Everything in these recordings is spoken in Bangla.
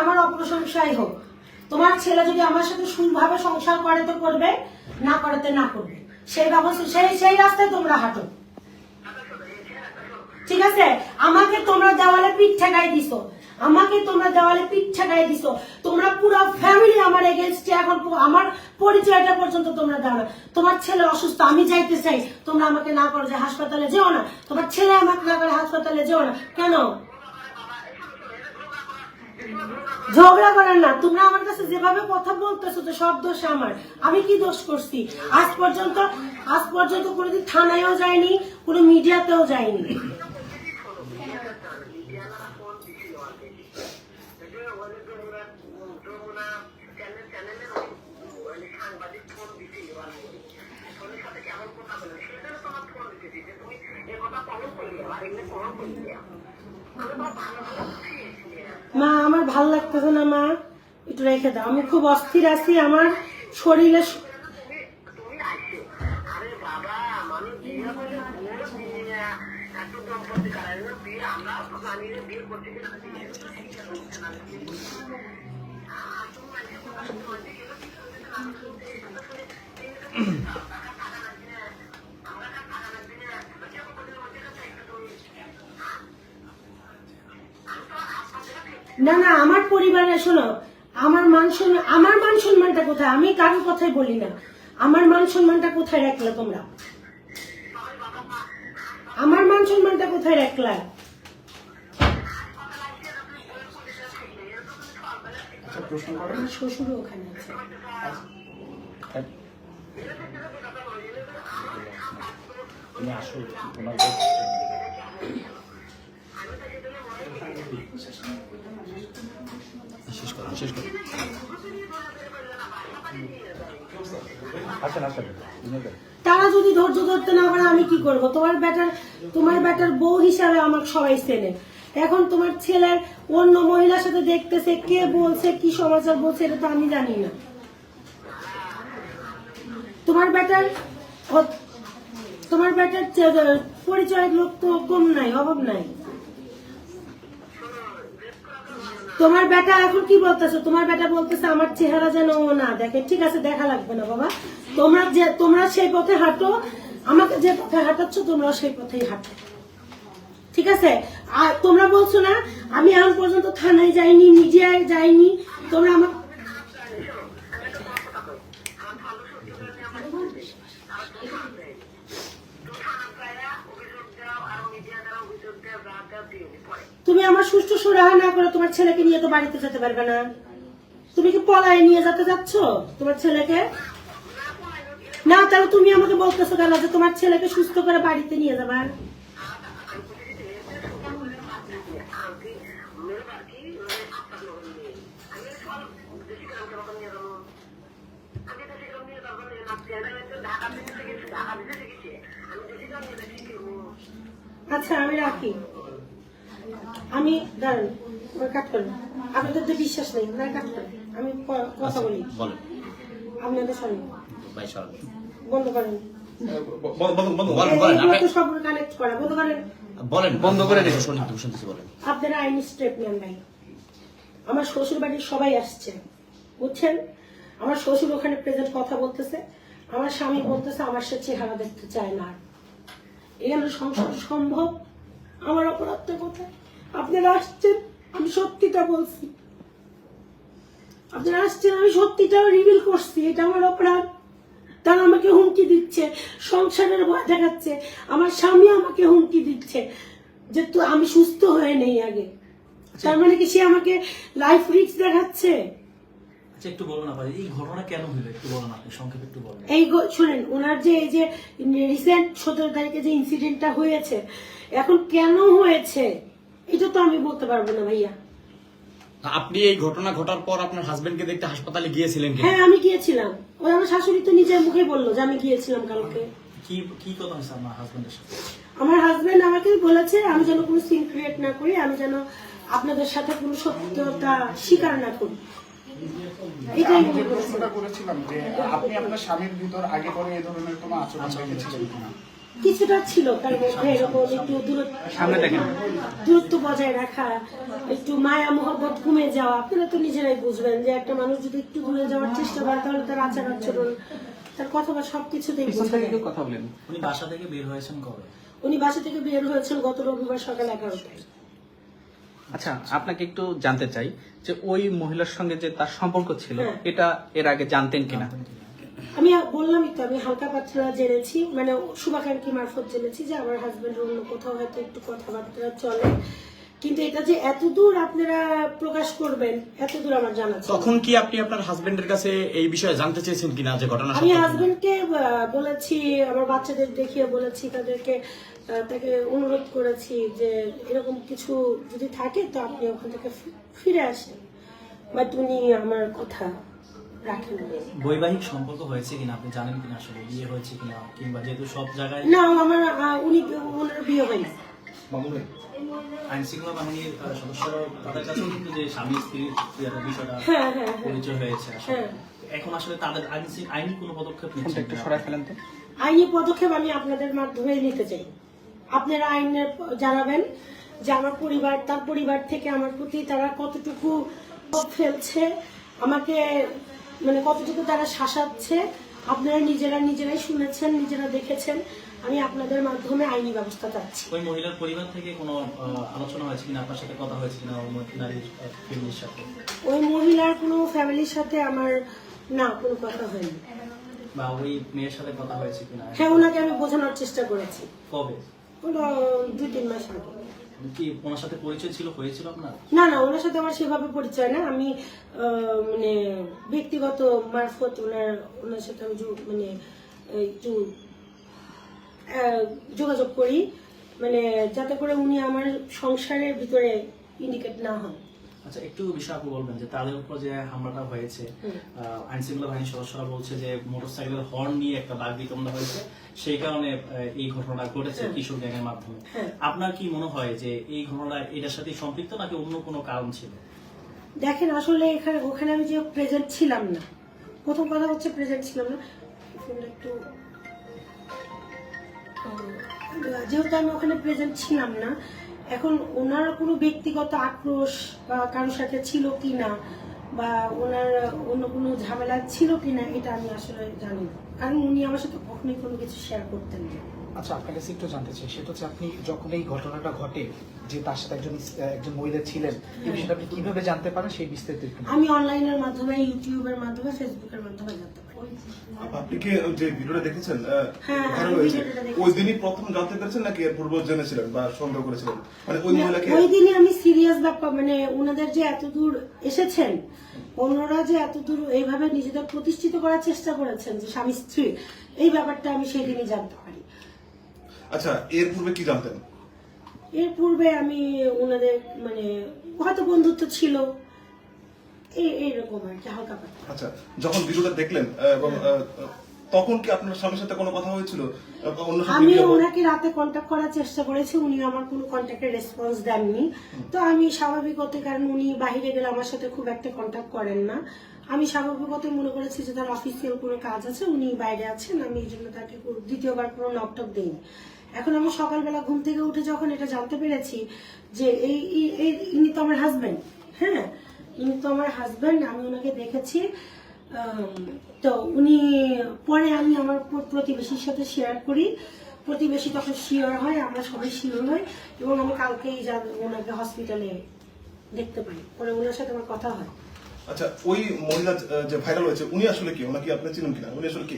আমার অপ্রশংসাই হোক, তোমার ছেলে যদি আমার সাথে সুভাবে সংসার করে তো করবে, না করাতে না করবে, সেই ব্যবস্থা সেই সেই রাস্তায় তোমরা হাঁটো। ঠিক আছে? আমাকে তোমরা দেওয়ালে পিঠ ঠেকাই দিছো। আমাকে তোমরা দেওয়ালে পিঠ ঠেকাই দিছো। তোমরা পুরো ফ্যামিলি আমার এগেনস্টে এখন আমার পরিচয়টা পর্যন্ত তোমরা না। তোমার ছেলে অসুস্থ, আমি যাইতে চাই। তোমরা আমাকে না করো যে হাসপাতালে যেও না। তোমার ছেলে আমাকে না করে হাসপাতালে যেও না। কেন? ঝগড়া করেন না। তোমরা আমার কাছে যেভাবে কথা বলতেছো তো সব দোষ আমার। আমি কি দোষ করছি? আজ পর্যন্ত আজ পর্যন্ত কোনোদিন থানায়ও যায়নি কোনো মিডিয়াতেও যায়নি মা আমার ভালো লাগতেছে না মা একটু রেখে দাও আমি খুব অস্থির আছি আমার শরীরে স- তুমি আসছো আরে বাবা মানুষ বিয়ে করে ভোর দিয়ে এত দম্পতি কারণে বিয়ে আমরা জানিয়ে বিয়ে করতে গেলে না না আমার পরিবারে শোনো আমার মান সম্মান আমার মান সম্মানটা কোথায়? আমি কারোর কথাই বলি না। আমার মান সম্মানটা কোথায় রাখলে তোমরা? আমার মান সম্মানটা কোথায় রাখলা? আচ্ছা আমার শ্বশুরও ওখানে আছে। তুমি আসো ওনার শেষ করো শেষ করো। তারা যদি ধৈর্য ধরতে না পারে, আমি কি করব? তোমার বেটার তোমার বেটার বউ হিসাবে আমাকে সবাই চেনে। এখন তোমার ছেলের অন্য মহিলার সাথে দেখতেছে, কে বলছে, কি সমাচার বলছে, এটা তো আমি জানি না। তোমার বেটার ও- তোমার বেটার চে- পরিচয়ের লোক তো কম নাই, অভাব নাই। তোমার বেটা এখন কি বলতেছো? তোমার বেটা বলতেছে, আমার চেহারা যেন ও না দেখে। ঠিক আছে, দেখা লাগবে না বাবা। তোমরা যে, তোমরা সেই পথে হাঁটো। আমাকে যে পথে হাঁটাচ্ছ তোমরা সেই পথেই হাঁটো। ঠিক আছে? আর তোমরা বলছো না, আমি এখন পর্যন্ত থানায় যাইনি, নিজে যাইনি। তোমরা আমার অভিযোগ দাও আর মিডিয়া দ্বারা অভিযোগ দাও রাত দাও দিয়ে পরে তুমি আমার সুষ্ঠু সুরাহা না করে তোমার ছেলেকে নিয়ে তো বাড়িতে যেতে পারবে না। তুমি কি পলায় নিয়ে যেতে যাচ্ছ তোমার ছেলেকে? না, তাহলে তুমি আমাকে বলতেছো কেন যে তোমার ছেলেকে সুস্থ করে বাড়িতে নিয়ে যাবা? মেরে বাকি আপনার লোক নিয়ে আমি সব দেশি গ্রাম কেমন নিয়ে যাব আমি দেশি গ্রাম নিয়ে যাব না চ্যানেল ঢাকা থেকে শিখেছি ঢাকা থেকে শিখেছি আমি দেশি গ্রাম নিয়ে শিখেছি আচ্ছা আমি রাখি। আমি দাঁড়ান কাট করেন। আপনাদের তো বিশ্বাস নেই না কাট করেন। আমি কথা বলি। বলেন। আপনাদের সঙ্গে ভাই বন্ধ করেন। বলেন। বন্ধ করে বলেন আপনারা আইনি স্টেপ নেন আমার শ্বশুর বাড়ির সবাই আসছে। বুঝছেন? আমার শ্বশুর ওখানে প্রেজেন্ট কথা বলতেছে। আমার স্বামী বলতেছে আমার সে চেহারা দেখতে চায় না। এখানে সংসার সম্ভব? আমার অপরাধটা কোথায়? আপনারা আসছেন আমি সত্যিটা বলছি। আপনারা আসছেন আমি সত্যিটা রিভিল করছি এটা আমার অপরাধ। তারা আমাকে হুমকি দিচ্ছে সংসারের ভয় দেখাচ্ছে আমার স্বামী আমাকে হুমকি দিচ্ছে যে তো আমি সুস্থ হয়ে নেই আগে। তার মানে কি সে আমাকে লাইফ রিস্ক দেখাচ্ছে? আচ্ছা একটু বলুন আপা এই ঘটনা কেন হলো? একটু বলুন আপনি সংক্ষেপে একটু বলুন। এই শুনেন ওনার যে এই যে রিসেন্ট সতেরো তারিখে যে ইনসিডেন্টটা হয়েছে এখন কেন হয়েছে? এটা তো আমি বলতে পারব না ভাইয়া। আপনি এই ঘটনা ঘটার পর আপনার হাজবেন্ডকে দেখতে হাসপাতালে গিয়েছিলেন কি হ্যাঁ আমি গিয়েছিলাম। ওই আমার শাশুড়ি তো নিজের মুখে বলল যে আমি গিয়েছিলাম কালকে। কি কি কথা হয়েছে আমার হাজবেন্ডের সাথে? আমার হাজবেন্ড আমাকে বলেছে আমি যেন কোনো সিন ক্রিয়েট না করি আমি যেন আপনাদের সাথে কোনো সত্যতা স্বীকার না করি। এটাই আমি যে প্রশ্নটা করেছিলাম যে আপনি আপনার স্বামীর ভিতর আগে পরে এই ধরনের কোনো আচরণ দেখেছিলেন কিনা? কিছুটা ছিল তার মধ্যে এরকম একটু দূরত্ব সামনে দেখেন। দূরত্ব বজায় রাখা একটু মায়া মোহব্বত কমে যাওয়া আপনারা তো নিজেরাই বুঝবেন যে একটা মানুষ যদি একটু দূরে যাওয়ার চেষ্টা করে তাহলে তার আচার আচরণ তার কথা বা সবকিছুতেই কথা বলেন। উনি বাসা থেকে বের হয়েছেন কবে? উনি বাসা থেকে বের হয়েছেন গত রবিবার সকাল এগারোটায়। আচ্ছা আপনাকে একটু জানতে চাই যে ওই মহিলার সঙ্গে যে তার সম্পর্ক ছিল হ্যাঁ। এটা এর আগে জানতেন কিনা। আমি বললামই তো আমি হালকা পাতলা জেনেছি মানে শুভাকাঙ্ক্ষী মারফত জেনেছি যে আমার হাজবেন্ড অন্য কোথাও হয়তো একটু কথাবার্তা চলে। কিন্তু এটা যে এত দূর আপনারা প্রকাশ করবেন এত দূর আমার জানা তখন কি আপনি আপনার হাজবেন্ডের কাছে এই বিষয়ে জানতে চেয়েছেন কিনা যে ঘটনা আমি হাজবেন্ডকে বলেছি আমার বাচ্চাদের দেখিয়ে বলেছি তাদেরকে তাকে অনুরোধ করেছি যে এরকম কিছু যদি থাকে তো আপনি ওখান থেকে ফিরে আসেন। বাট উনি আমার কথা বৈবাহিক সম্পর্ক হয়েছে কিনা আপনি জানেন কিনা আসলে? বিয়ে হয়েছে কিনা? কিংবা যেহেতু সব জায়গায় না আমার উনি ওনার বিয়ে হয়নি। আইন শৃঙ্খলা বাহিনীর সদস্যরা তাদের কাছেও কিন্তু যে স্বামী স্ত্রীর যে বিষয়টা হ্যাঁ হ্যাঁ হ্যাঁ। পরিচয় হয়েছে হ্যাঁ। এখন আসলে তাদের আইন কোনো পদক্ষেপ একটু সরাই ফেলেন তো। আইনি পদক্ষেপ আমি আপনাদের মাধ্যমে নিতে চাই। আপনারা আইনের জানাবেন যে আমার পরিবার তার পরিবার থেকে আমার প্রতি তারা কতটুকু ফেলছে। আমাকে মানে কতটুকু তারা শাসাচ্ছে আপনারা নিজেরা নিজেরাই শুনেছেন নিজেরা দেখেছেন আমি আপনাদের মাধ্যমে আইনি ব্যবস্থা চাচ্ছি। ওই মহিলার পরিবার থেকে কোনো আলোচনা হয়েছে কিনা? আপনার সাথে কথা হয়েছে কিনা? ওই নারীর ফ্যামিলির সাথে? ওই মহিলার কোনো ফ্যামিলির সাথে আমার না কোনো কথা হয়নি। বা ওই মেয়ের সাথে কথা হয়েছে কিনা? হ্যাঁ ওনাকে আমি বোঝানোর চেষ্টা করেছি। কবে? ওটা দুই তিন মাস আগে। কি ওনার সাথে পরিচয় ছিল হয়েছিল আপনার? না না ওনার সাথে আমার সেভাবে পরিচয় না। আমি মানে ব্যক্তিগত মারফত ওনার ওনার সাথে আমি মানে একটু যোগাযোগ করি। মানে যাতে করে উনি আমার সংসারের ভিতরে ইন্ডিকেট না হন। আচ্ছা একটু বিষয় আপনি বলবেন যে তাদের উপর যে হামলাটা হয়েছে আইন শৃঙ্খলা বাহিনীর সদস্যরা বলছে যে মোটরসাইকেলের হর্ন নিয়ে একটা বাঘ বিতণ্ডা হয়েছে। সেই কারণে এই ঘটনাটা ঘটেছে কিশোর গ্যাংয়ের মাধ্যমে। আপনার কি মনে হয় যে এই ঘটনা এটার সাথে সম্পৃক্ত নাকি অন্য কোনো কারণ ছিল? দেখেন আসলে এখানে ওখানে আমি যে প্রেজেন্ট ছিলাম না। প্রথম কথা হচ্ছে প্রেজেন্ট ছিলাম না। একটু যেহেতু আমি ওখানে প্রেজেন্ট ছিলাম না এখন ওনার কোনো ব্যক্তিগত আক্রোশ বা কারোর সাথে ছিল কি না বা ওনার অন্য কোনো ঝামেলা ছিল কি না এটা আমি আসলে জানি না। কারণ উনি আমার সাথে কখনোই কোনো কিছু শেয়ার করতেন না। আচ্ছা আপনার কাছে একটু জানতে চাই সেটা হচ্ছে আপনি যখন এই ঘটনাটা ঘটে যে তার সাথে একজন একজন মহিলা ছিলেন এই বিষয়টা আপনি কীভাবে জানতে পারেন? সেই বিস্তারিত আমি অনলাইনের মাধ্যমে ইউটিউবের মাধ্যমে ফেসবুকের মাধ্যমে জানতে পারি। আপনি কি যে ভিডিওটা দেখেছেন হ্যাঁ। ওই দিনই প্রথম জানতে পেরেছেন নাকি এর পূর্ব জেনেছিলেন বা সন্দেহ করেছিলেন? মানে ওই মহিলাকে ওই দিনই আমি সিরিয়াস ব্যাপার মানে ওনাদের যে এত দূর এসেছেন অন্যরা যে এত দূর এইভাবে নিজেদের প্রতিষ্ঠিত করার চেষ্টা করেছেন যে স্বামী স্ত্রী এই ব্যাপারটা আমি সেই দিনই জানতে পারি। আচ্ছা এর পূর্বে কি জানতেন? এর পূর্বে আমি ওনাদের মানে হয়তো বন্ধুত্ব ছিল। এইরকম আর কি হালকা পাতলা। আচ্ছা যখন ভিডিওটা দেখলেন এবং তখন কি আপনার স্বামীর সাথে কোনো কথা হয়েছিল? আমি ওনাকে রাতে কন্ট্যাক্ট করার চেষ্টা করেছি উনি আমার কোনো কন্ট্যাক্টের রেসপন্স দেননি। তো আমি স্বাভাবিকতে কারণ উনি বাইরে গেলে আমার সাথে খুব একটা কন্ট্যাক্ট করেন না। আমি স্বাভাবিকতে মনে করেছি যে তার অফিসিয়াল কোনো কাজ আছে উনি বাইরে আছেন আমি এই জন্য তাকে দ্বিতীয়বার কোনো নকটক দিইনি। এখন আমি সকালবেলা ঘুম থেকে উঠে যখন এটা জানতে পেরেছি যে এই ইনি তো আমার হাজবেন্ড হ্যাঁ? ইনি তো আমার হাজবেন্ড আমি ওনাকে দেখেছি। তো উনি পরে আমি আমার প্রতিবেশীর সাথে শেয়ার করি। প্রতিবেশী তখন শিওর হয় আমরা সবাই শিওর হই এবং আমি কালকেই যা- ওনাকে হসপিটালে দেখতে পাই। পরে ওনার সাথে আমার কথা হয়। আচ্ছা ওই মহিলা যে ভাইরাল হয়েছে উনি আসলে কি? ওনাকে আপনি চিনেন কিনা? উনি আসলে কি?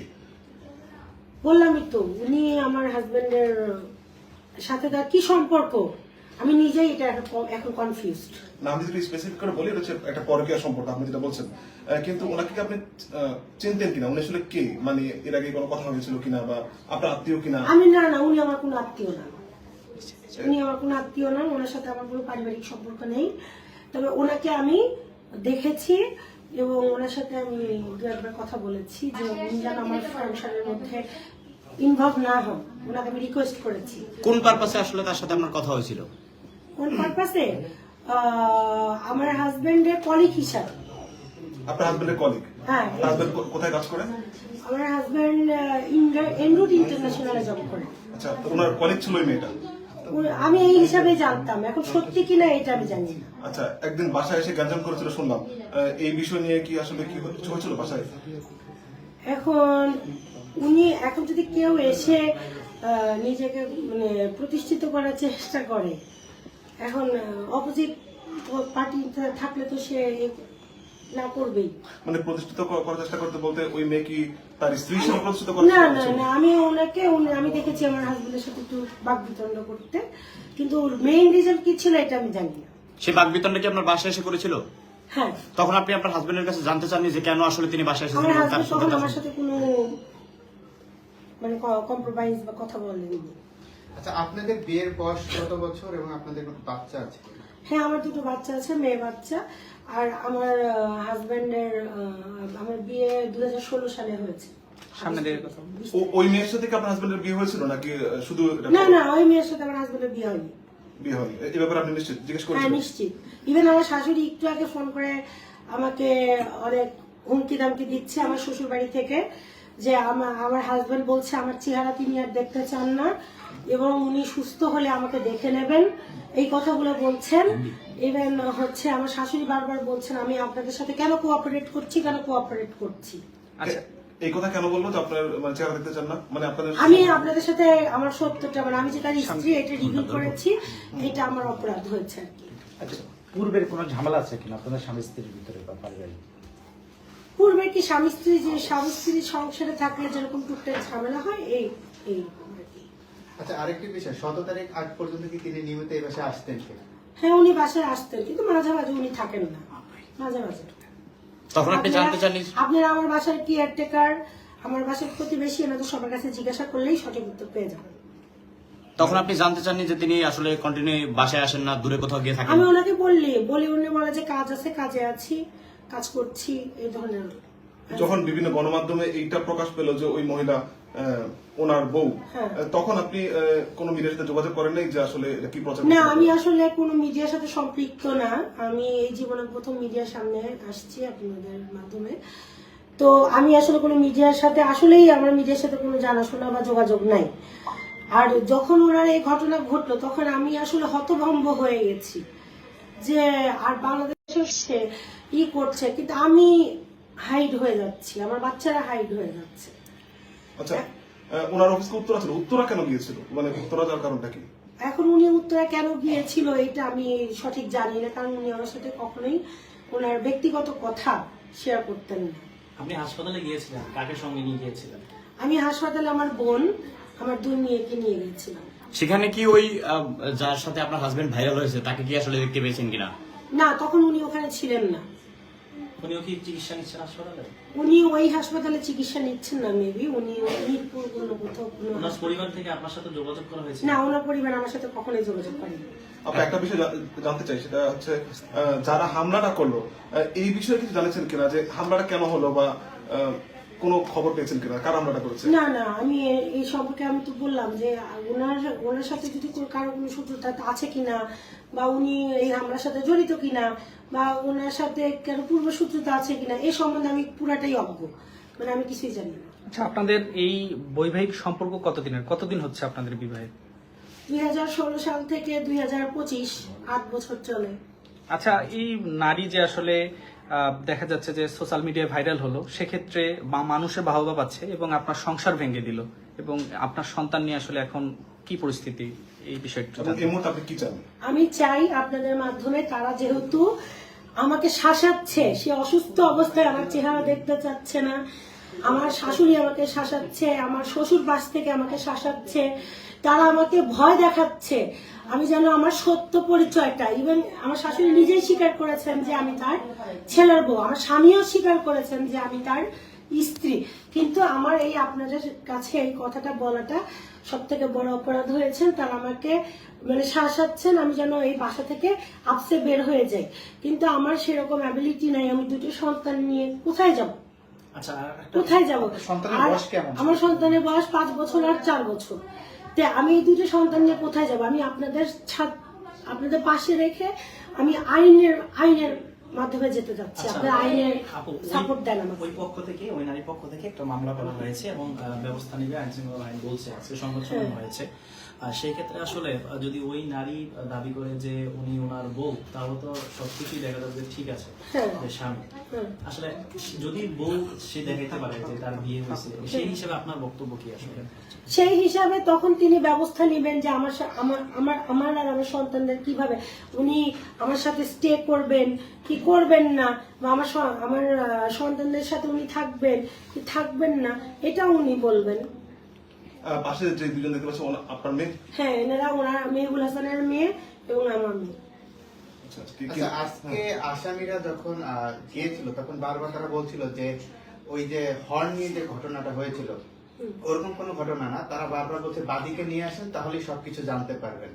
বললামই তো উনি আমার হাজবেন্ডের সাথে তার কি সম্পর্ক? আমি নিজেই এটা এখন- কনফিউজড না আমি যদি স্পেসিফিক করে বলি এটা হচ্ছে একটা পরকীয়া সম্পর্ক আপনি যেটা বলছেন। কিন্তু ওনাকে কি আপনি আহ, চিনতেন কিনা? উনি আসলে কে? মানে এর আগে কোনো কথা হয়েছিল কিনা বা আপনার আত্মীয় কিনা? আমি না না উনি আমার কোনো আত্মীয় না। উনি আমার কোনো আত্মীয় না ওনার সাথে আমার কোনো পারিবারিক সম্পর্ক নেই। তবে ওনাকে আমি দেখেছি এবং ওনার সাথে আমি দু একবার কথা বলেছি যে উনি যেন আমার সংসারের মধ্যে ইনভলভ না হন। ওনাকে আমি রিকোয়েস্ট করেছি। কোন পারপাসে আসলে তার সাথে আমার কথা হয়েছিল? কোন পারপাসে আমার হাজবেন্ডের কলিগ হিসাবে। আপনার হাজবেন্ডের কলিগ হ্যাঁ। হাজবেন্ড কোথায় কাজ করে আমার হাজব্যান্ড এনরুট ইন্টারন্যাশনালে জব করে। আচ্ছা ওনার কলিগ ছিল ওই মেয়েটা? আমি এই হিসাবে জানতাম। এখন সত্যি কিনা এটা আমি জানি না। আচ্ছা একদিন বাসায় এসে গ্যাঞ্জাম করেছিল শুনলাম। এই বিষয় নিয়ে কি আসলে কি হয়েছিল বাসায়? এখন উনি এখন যদি কেউ এসে নিজেকে মানে প্রতিষ্ঠিত করার চেষ্টা করে এখন অপোজিট পার্টি থাকলে তো সে না করবেই। মানে প্রতিষ্ঠিত করার চেষ্টা করতে বলতে ওই মেয়ে কি তার স্ত্রী প্রতিষ্ঠিত করার না না না আমি ওনাকে আমি দেখেছি আমার হাজবেন্ডের সাথে একটু বাকবিতণ্ড করতে। কিন্তু ওর মেইন রিজন কি ছিল এটা আমি জানি না। সে বাগবিতণ্ডা কি আপনার বাসায় এসে করেছিল? হ্যাঁ। তখন আপনি আপনার হাজবেন্ডের কাছে জানতে চাননি যে কেন আসলে তিনি বাসায় এসেছেন আমার হাজবেন্ড তখন আমার সাথে কোনো মানে কম্প্রোমাইজ বা কথা বলেনি আচ্ছা আপনাদের বিয়ের বয়স কত বছর এবং আপনাদের কোনো বাচ্চা আছে হ্যাঁ আমার দুটো বাচ্চা আছে মেয়ে বাচ্চা। আর আমার হাজবেন্ডের আমার বিয়ে দু সালে হয়েছে। সামনে দিয়ে কথা। বলুন। ও- ওই মেয়ের সাথে কি আপনার হাজবেন্ডের বিয়ে হয়েছিল নাকি শুধু না না ওই মেয়ের সাথে আমার হাজবেন্ডের বিয়ে হয়নি। বিয়ে হয়নি। এ- ব্যাপারে আপনি নিশ্চিত? জিজ্ঞেস হ্যাঁ নিশ্চিত। ইভেন আমার শাশুড়ি একটু আগে ফোন করে আমাকে অনেক হুমকি দামকি দিচ্ছে আমার শ্বশুর বাড়ি থেকে যে আমার আমার হাজবেন্ড বলছে আমার চেহারা তিনি আর দেখতে চান না। এবং উনি সুস্থ হলে আমাকে দেখে নেবেন। এই কথাগুলো বলছেন। ইভেন হচ্ছে আমার শাশুড়ি বারবার বলছেন আমি আপনাদের সাথে কেন কোঅপারেট করছি? কেন কোঅপারেট করছি? আচ্ছা। এই কথা কেন বলব যে আপনার মানে চেহারা দেখতে চান না? মানে আপনাদের আমি আপনাদের সাথে আমার সত্যটা মানে আমি যে তার স্ত্রী এটা রিভিউ করেছি এটা আমার অপরাধ হয়েছে আর কি। আচ্ছা পূর্বের কোনো ঝামেলা আছে কিনা আপনাদের স্বামী স্ত্রীর ভিতরে বা পারিবারিক? পূর্বে কি স্বামী স্ত্রী যে স্বামী স্ত্রী সংসারে থাকলে যেরকম টুকটাক ঝামেলা হয় এই এই। আচ্ছা আরেকটি বিষয় শত তারিখ পর্যন্ত কি তিনি নিয়মিত এই বাসায় আসতেন হ্যাঁ উনি বাসায় আসতেন কিন্তু মাঝে মাঝে উনি থাকেন না মাঝে মাঝে তখন আপনি আপনারা- জানতে চাননি? আপনারা আমার বাসার কেয়ারটেকার আমার বাসার প্রতিবেশী এনাদের সবার কাছে জিজ্ঞাসা করলেই সঠিক উত্তর পেয়ে যাবেন। তখন আপনি জানতে চাননি যে তিনি আসলে কন্টিনিউ বাসায় আসেন না দূরে কোথাও গিয়ে থাকেন? আমি ওনাকে বললি বলি উনি বলে যে কাজ আছে কাজে আছি কাজ করছি এই ধরনের। যখন বিভিন্ন গণমাধ্যমে এইটা প্রকাশ পেল যে ওই মহিলা ওনার বউ হ্যাঁ। তখন আপনি কোনো মিডিয়ার সাথে যোগাযোগ করেন নাই যে আসলে কি প্রচার না আমি আসলে কোনো মিডিয়ার সাথে সম্পৃক্ত না। আমি এই জীবনে প্রথম মিডিয়ার সামনে আসছি আপনাদের মাধ্যমে। তো আমি আসলে কোনো মিডিয়ার সাথে আসলেই আমার মিডিয়ার সাথে কোনো জানাশোনা বা যোগাযোগ নাই। আর যখন ওনার এই ঘটনা ঘটলো তখন আমি আসলে হতভম্ব হয়ে গেছি যে আর বাংলাদেশে সে ই করছে। কিন্তু আমি হাইড হয়ে যাচ্ছি আমার বাচ্চারা হাইড হয়ে যাচ্ছে। আচ্ছা ওনার অফিসকে উত্তরা ছিল? উত্তরা কেন গিয়েছিল? মানে উত্তরা যাওয়ার কারণটা কি? এখন উনি উত্তরা কেন গিয়েছিল এটা আমি সঠিক জানি না কারণ উনি আমার সাথে কখনোই ওনার ব্যক্তিগত কথা শেয়ার করতেন না। আপনি হাসপাতালে গিয়েছিলেন? কাকে সঙ্গে নিয়ে গিয়েছিলেন? আমি হাসপাতালে আমার বোন আমার দুই মেয়েকে নিয়ে গিয়েছিলাম। সেখানে কি ওই যার সাথে আপনার হাজবেন্ড ভাইরাল হয়েছে তাকে কি আসলে দেখতে পেয়েছেন কিনা? না তখন উনি ওখানে ছিলেন না। উনিও কি চিকিৎসা নিচ্ছেন হাসপাতালে? উনি ওই হাসপাতালে চিকিৎসা নিচ্ছেন না মেবি উনি মিরপুর কোনো কোথাও কোনো ওনার পরিবার থেকে আপনার সাথে যোগাযোগ করা হয়েছে? না ওনার পরিবার আমার সাথে কখনোই যোগাযোগ করেনি। আপনি একটা বিষয় জানতে চাই সেটা হচ্ছে আহ, যারা হামলাটা করল এই বিষয়ে কিছু জানেছেন কিনা যে হামলাটা কেন হলো বা আহ, কোনো খবর পেয়েছেন কিনা? কার হামলাটা করেছে? না না আমি এই সম্পর্কে আমি তো বললাম যে ওনার ওনার সাথে যদি কোনো কারও কোনো শত্রুতা আছে কিনা বা উনি এই হামলার সাথে জড়িত কিনা বা ওনার সাথে কারও পূর্ব শত্রুতা আছে কিনা এই সম্বন্ধে আমি পুরাটাই অজ্ঞ। মানে আমি কিছুই জানি না। আচ্ছা আপনাদের এই বৈবাহিক সম্পর্ক কতদিনের? কতদিন হচ্ছে আপনাদের বিবাহে দুই হাজার ষোলো সাল থেকে দুই হাজার পঁচিশ আট বছর চলে। আচ্ছা এই নারী যে আসলে দেখা যাচ্ছে যে সোশ্যাল মিডিয়ায় ভাইরাল হলো। সেক্ষেত্রে বা মানুষের বাহবা পাচ্ছে এবং আপনার সংসার ভেঙে দিল এবং আপনার সন্তান নিয়ে আসলে এখন কি পরিস্থিতি? এই বিষয়টা আমি চাই আপনাদের মাধ্যমে তারা যেহেতু আমাকে শাসাচ্ছে সে অসুস্থ অবস্থায় আমার চেহারা দেখতে চাচ্ছে না। আমার শাশুড়ি আমাকে শাসাচ্ছে আমার শ্বশুর পাশ থেকে আমাকে শাসাচ্ছে। তারা আমাকে ভয় দেখাচ্ছে। আমি যেন আমার সত্য পরিচয়টা ইভেন আমার শাশুড়ি নিজেই স্বীকার করেছেন যে আমি তার ছেলের বউ আমার স্বামীও স্বীকার করেছেন যে আমি তার স্ত্রী। কিন্তু আমার এই আপনাদের কাছে এই কথাটা বলাটা সব থেকে বড় অপরাধ হয়েছেন তারা আমাকে মানে শাসাচ্ছেন আমি যেন এই বাসা থেকে আপসে বের হয়ে যাই। কিন্তু আমার সেরকম অ্যাবিলিটি নাই আমি দুটো সন্তান নিয়ে কোথায় যাব? আচ্ছা কোথায় যাব? আমার সন্তানের বয়স পাঁচ বছর আর চার বছর। তে আমি এই দুটো সন্তান নিয়ে কোথায় যাব? আমি আপনাদের ছাদ আপনাদের পাশে রেখে আমি আইনের আইনের মাধ্যমে যেতে যাচ্ছি। আপনারা আইনের সাপোর্ট দেন আমাকে। ওই পক্ষ থেকে ওই নারী পক্ষ থেকে একটা মামলা করা হয়েছে এবং ব্যবস্থা নিবে আইন শৃঙ্খলা আইন বলছে আজকে সংবাদ সম্মেলন হ্যাঁ। হয়েছে। সেই ক্ষেত্রে আসলে যদি ওই নারী দাবি করে যে উনি ওনার বউ তাহলে তো সবকিছুই দেখা যাবে যে ঠিক আছে হ্যাঁ। যে স্বামী। আসলে যদি বউ সে দেখাইতে পারে যে তার বিয়ে হয়েছে সেই হিসেবে আপনার বক্তব্য কি আসলে? সেই হিসাবে তখন তিনি ব্যবস্থা নেবেন যে আমার আমার আমার আমার আর আমার সন্তানদের কীভাবে উনি আমার সাথে স্টে করবেন কি করবেন না বা আমার আমার সন্তানদের সাথে উনি থাকবেন কি থাকবেন না এটা উনি বলবেন। পাশে যে দুজন দেখতে পাচ্ছি আপনার মেয়ে? হ্যাঁ এনারা ওনার মেহুল হাসানের মেয়ে এবং আমার মেয়ে। আচ্ছা আচ্ছা, আচ্ছা আজকে আসামিরা যখন গিয়েছিল তখন বারবার তারা বলছিল যে ওই যে হর্ন নিয়ে যে ঘটনাটা হয়েছিল ওরকম কোনো ঘটনা না তারা বারবার বলছে বাদীকে নিয়ে আসেন তাহলেই সবকিছু জানতে পারবেন।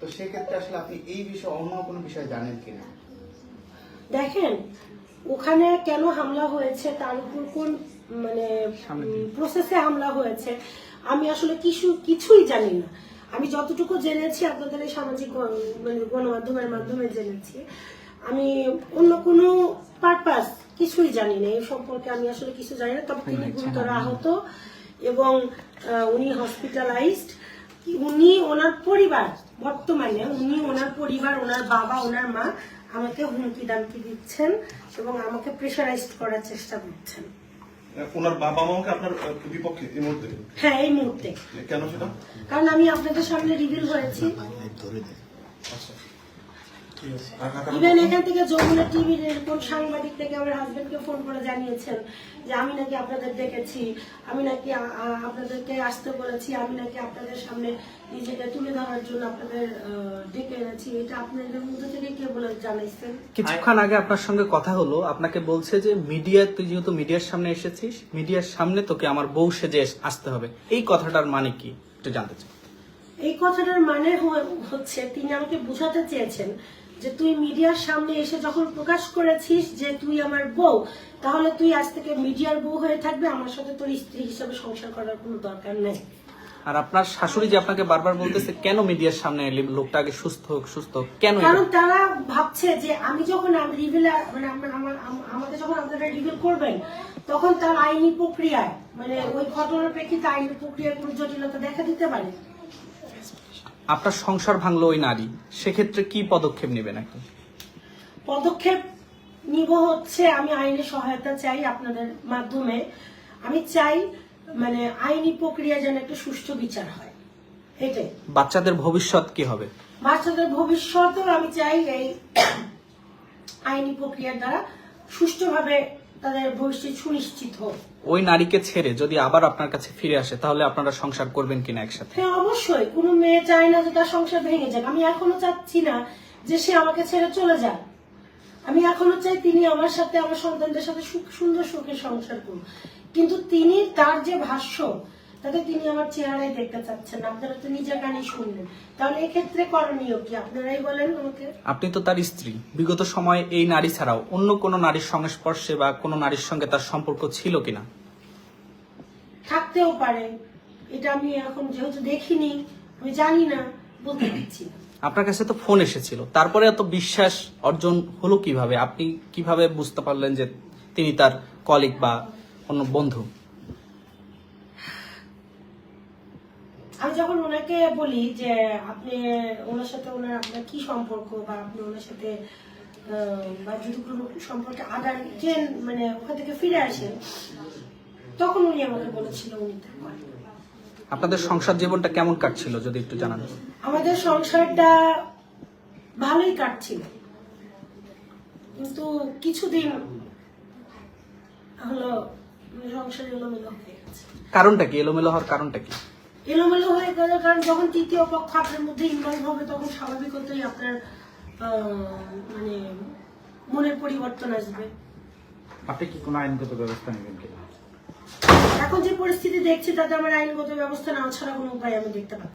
তো সেক্ষেত্রে আসলে আপনি এই বিষয়ে অন্য কোনো বিষয় জানেন কিনা? দেখেন ওখানে কেন হামলা হয়েছে তার উপর কোন মানে প্রসেসে হামলা হয়েছে আমি আসলে কিছু কিছুই জানি না। আমি যতটুকু জেনেছি আপনাদের এই সামাজিক মানে গণমাধ্যমের মাধ্যমে জেনেছি আমি অন্য কোনো পারপাস কিছুই জানি না। এই সম্পর্কে আমি আসলে কিছু জানি না। তবে তিনি গুরুতর আহত এবং উনি হসপিটালাইজড উনি ওনার পরিবার বর্তমানে উনি ওনার পরিবার ওনার বাবা ওনার মা আমাকে হুমকি দামকি দিচ্ছেন এবং আমাকে প্রেশারাইজড করার চেষ্টা করছেন। ওনার বাবা মাকে আপনার বিপক্ষে এই মুহূর্তে? হ্যাঁ এই মুহূর্তে। কেন সেটা? কারণ আমি আপনাদের সামনে রিভিল হয়েছি। আচ্ছা আর কাকা ইভেন এখান থেকে যমুনা টিভির এরকম সাংবাদিক থেকে আমার হাজবেন্ডকে ফোন করে জানিয়েছেন যে আমি নাকি আপনাদের দেখেছি আমি নাকি আপনাদেরকে আসতে বলেছি আমি নাকি আপনাদের সামনে নিজেকে তুলে ধরার জন্য আপনাদের ডেকে এনেছি। এটা আপনাদের মধ্যে থেকে কে বলে জানাইছেন? কিছুক্ষণ আগে আপনার সঙ্গে কথা হলো আপনাকে বলছে যে মিডিয়া তুই যেহেতু মিডিয়ার সামনে এসেছিস মিডিয়ার সামনে তোকে আমার বউ সেজে আসতে হবে। এই কথাটার মানে কি? একটু জানতে চাই। এই কথাটার মানে হচ্ছে তিনি আমাকে বোঝাতে চেয়েছেন যে তুই মিডিয়ার সামনে এসে যখন প্রকাশ করেছিস যে তুই আমার বউ তাহলে তুই আজ থেকে মিডিয়ার বউ হয়ে থাকবে আমার সাথে তোর স্ত্রী হিসেবে সংসার করার কোনো দরকার নেই। আর আপনার শাশুড়ি যে আপনাকে বারবার বলতেছে কেন মিডিয়ার সামনে এলি লোকটা আগে সুস্থ হোক সুস্থ হোক কেন কারণ তারা ভাবছে যে আমি যখন রিভিল মানে আমার- আমার- আম- আমাকে যখন আপনারা রিভিল করবেন তখন তার আইনি প্রক্রিয়ায় মানে ওই ঘটনার প্রেক্ষিতে আইনি প্রক্রিয়ার কোনো জটিলতা দেখা দিতে পারে। আপনার সংসার ভাঙলো ওই নারী সেক্ষেত্রে কি পদক্ষেপ নেবেন এখন? পদক্ষেপ নিব হচ্ছে আমি আইনি সহায়তা চাই আপনাদের মাধ্যমে। আমি চাই মানে আইনি প্রক্রিয়া যেন একটা সুষ্ঠু বিচার হয়। এটাই। বাচ্চাদের ভবিষ্যৎ কি হবে? বাচ্চাদের ভবিষ্যতেও আমি চাই এই আইনি প্রক্রিয়ার দ্বারা সুষ্ঠুভাবে তাদের ভবিষ্যৎ সুনিশ্চিত হোক। ওই নারীকে ছেড়ে যদি আবার আপনার কাছে ফিরে আসে তাহলে আপনারা সংসার করবেন কিনা একসাথে? হ্যাঁ অবশ্যই। কোনো মেয়ে চায় না যে তার সংসার ভেঙে যাক। আমি এখনও চাচ্ছি না যে সে আমাকে ছেড়ে চলে যাক। আমি এখনও চাই তিনি আমার সাথে আমার সন্তানদের সাথে সুখ সুন্দর সুখে সংসার করুন কিন্তু তিনি তার যে ভাষ্য তাতে তিনি আমার চেহারাই দেখতে চাচ্ছেন না। আপনারা তো নিজের গানই শুনলেন। তাহলে এক্ষেত্রে করণীয় কি? আপনারাই বলেন আমাকে। আপনি তো তার স্ত্রী। বিগত সময়ে এই নারী ছাড়াও অন্য কোনো নারীর সংস্পর্শে বা কোনো নারীর সঙ্গে তার সম্পর্ক ছিল কিনা? থাকতেও পারে। এটা আমি এখন যেহেতু দেখিনি আমি জানি না বলতে পারছি না। আপনার কাছে তো ফোন এসেছিল। তারপরে এত বিশ্বাস অর্জন হলো কীভাবে? আপনি কীভাবে বুঝতে পারলেন যে তিনি তার কলিগ বা অন্য বন্ধু? আমি যখন ওনাকে বলি যে আপনি ওনার সাথে ওনার আপনার কি সম্পর্ক বা আপনি ওনার সাথে বা যদি কোনো সম্পর্কে আদার ট্রেন মানে ওখান থেকে ফিরে আসেন তখন উনি আমাকে বলেছিল উনি আপনাদের সংসার জীবনটা কেমন কাটছিল যদি একটু জানান? আমাদের সংসারটা ভালোই কাটছিল। কিন্তু কিছুদিন হলো সংসার এলোমেলো হয়ে গেছে। কারণটা কি? এলোমেলো হওয়ার কারণটা কি? এলোমেলো হয়ে গেল কারণ যখন তৃতীয় পক্ষ আপনার মধ্যে ইনভলভ হবে তখন স্বাভাবিকতই আপনার মানে মনের পরিবর্তন আসবে আপনি কি কোনো আইনগত ব্যবস্থা নেবেন কিনা এখন যে পরিস্থিতি দেখছি তাতে আমার আইনগত ব্যবস্থা না ছাড়া কোনো উপায় আমি দেখতে পাচ্ছি।